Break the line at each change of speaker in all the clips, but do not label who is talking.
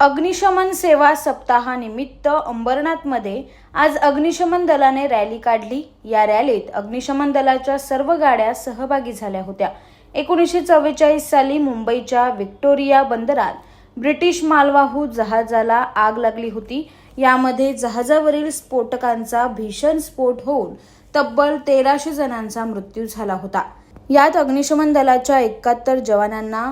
अग्निशमन सेवा सप्ताहानिमित्त अंबरनाथमध्ये आज अग्निशमन दलाने रॅली काढली. या रॅलीत अग्निशमन दलाच्या सर्व गाड्या सहभागी झाल्या होत्या. एकोणीसशे चव्वेचाळीस साली मुंबईच्या व्हिक्टोरिया बंदरात ब्रिटिश मालवाहू जहाजाला आग लागली होती. यामध्ये जहाजावरील स्फोटकांचा भीषण स्फोट होऊन तब्बल तेराशे जणांचा मृत्यू झाला होता. यात अग्निशमन दलाच्या एकाहत्तर जवानांना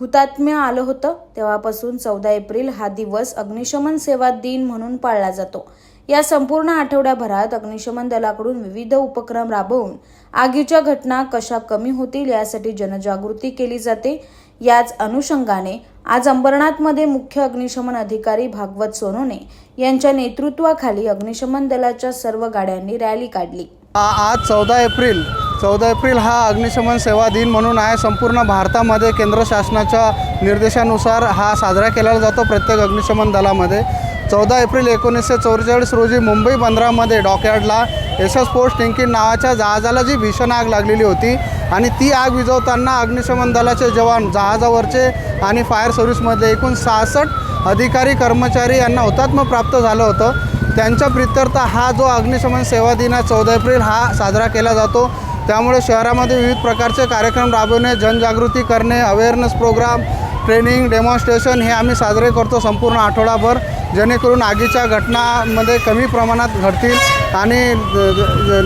हुतात्म्य आलं होतं. तेव्हापासून चौदा एप्रिल हा दिवस अग्निशमन सेवा दिन म्हणून पाळला जातो. या संपूर्ण आठवड्याभरात अग्निशमन दलाकडून विविध उपक्रम राबवून आगीच्या घटना कशा कमी होतील यासाठी जनजागृती केली जाते. याच अनुषंगाने आज अंबरनाथमध्ये मुख्य अग्निशमन अधिकारी भागवत सोनोने यांच्या नेतृत्वाखाली अग्निशमन दलाच्या सर्व गाड्यांनी रॅली काढली.
आज चौदा एप्रिल चौदा एप्रिल हा अग्निशमन सेवा दिन म्हणून आहे. संपूर्ण भारतामध्ये केंद्र शासनाच्या निर्देशानुसार हा साजरा केला जातो प्रत्येक अग्निशमन दलामध्ये. चौदा एप्रिल एकोणीसशे चौवेचाळीस रोजी मुंबई बंदरामध्ये डॉकयार्डला एस एस पोस्ट टिंकिन नावाच्या जहाजाला जी भीषण आग लागलेली होती आणि ती आग विझवताना अग्निशमन दलाचे जवान जहाजावरचे आणि फायर सर्व्हिसमधले एकूण सहासष्ट अधिकारी कर्मचारी यांना हुतात्म प्राप्त झालं होतं. त्यांच्या प्रित्यर्थ हा जो अग्निशमन सेवा दिन आहे चौदा एप्रिल हा साजरा केला जातो. त्यामुळे शहरामध्ये विविध प्रकारचे कार्यक्रम राबवणे जनजागृती करणे अवेअरनेस प्रोग्राम ट्रेनिंग डेमॉन्स्ट्रेशन हे आम्ही साजरे करतो संपूर्ण आठवडाभर जेणेकरून आगीच्या घटनामध्ये कमी प्रमाणात घडतील आणि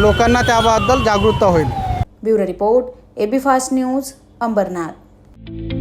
लोकांना त्याबद्दल जागरूकता होईल.
Bureau report AB Fast News Ambernath.